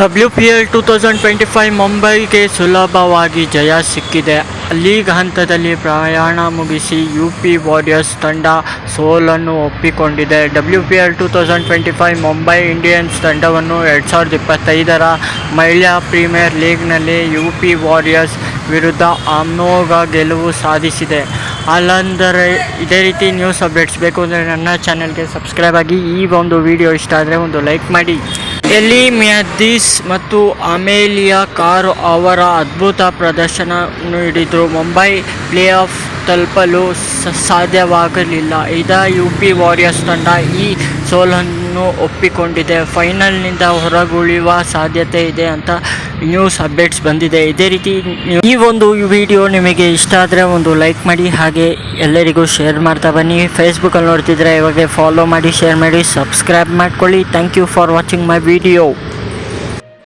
W P L two thousand twenty five ಮುಂಬೈಗೆ ಸುಲಭವಾಗಿ ಜಯ ಸಿಕ್ಕಿದೆ. ಲೀಗ್ ಹಂತದಲ್ಲಿ ಪ್ರಯಾಣ ಮುಗಿಸಿ ಯು ಪಿ ವಾರಿಯರ್ಸ್ ತಂಡ ಸೋಲನ್ನು ಒಪ್ಪಿಕೊಂಡಿದೆ. W P L two thousand twenty five Mumbai Indians ತಂಡವನ್ನು ಎರಡು ಸಾವಿರದ ಇಪ್ಪತ್ತೈದರ ಮಹಿಳಾ ಪ್ರೀಮಿಯರ್ ಲೀಗ್ನಲ್ಲಿ ಯು ಪಿ ವಾರಿಯರ್ಸ್ ವಿರುದ್ಧ ಅಮೋಘ ಗೆಲುವು ಸಾಧಿಸಿದೆ. ಅಲ್ಲಂದರೆ ಇದೇ ರೀತಿ ನ್ಯೂಸ್ ಅಪ್ಡೇಟ್ಸ್ ಬೇಕು ಅಂದರೆ ನನ್ನ ಚಾನಲ್ಗೆ ಸಬ್ಸ್ಕ್ರೈಬ್ ಆಗಿ ಈ ಒಂದು ವಿಡಿಯೋ ಇಷ್ಟ ಆದರೆ ಒಂದು ಲೈಕ್ ಮಾಡಿ. ಎಲಿ ಮ್ಯಾಥೀಸ್ ಮತ್ತು ಅಮೇಲಿಯಾ ಕಾರು ಅವರ ಅದ್ಭುತ ಪ್ರದರ್ಶನ ನೀಡಿದರು. ಮುಂಬೈ ಪ್ಲೇ ಆಫ್ ತಲುಪಲು ಸಾಧ್ಯವಾಗಲಿಲ್ಲ. ಇದ ಯು ಪಿ ವಾರಿಯರ್ಸ್ ತಂಡ ಈ ಸೋಲನ್ನು ಒಪ್ಪಿಕೊಂಡಿದೆ. ಫೈನಲ್ನಿಂದ ಹೊರಗುಳಿಯುವ ಸಾಧ್ಯತೆ ಇದೆ ಅಂತ ನ್ಯೂಸ್ ಅಪ್ಡೇಟ್ಸ್ ಬಂದಿದೆ. ಇದೇ ರೀತಿ ಈ ಒಂದು ವಿಡಿಯೋ ನಿಮಗೆ ಇಷ್ಟ ಆದರೆ ಒಂದು ಲೈಕ್ ಮಾಡಿ, ಹಾಗೆ ಎಲ್ಲರಿಗೂ ಶೇರ್ ಮಾಡ್ತಾ ಬನ್ನಿ. ಫೇಸ್ಬುಕ್ಕಲ್ಲಿ ನೋಡ್ತಿದ್ರೆ ಇವಾಗ ಫಾಲೋ ಮಾಡಿ ಶೇರ್ ಮಾಡಿ ಸಬ್ಸ್ಕ್ರೈಬ್ ಮಾಡ್ಕೊಳ್ಳಿ. Thank you for watching my video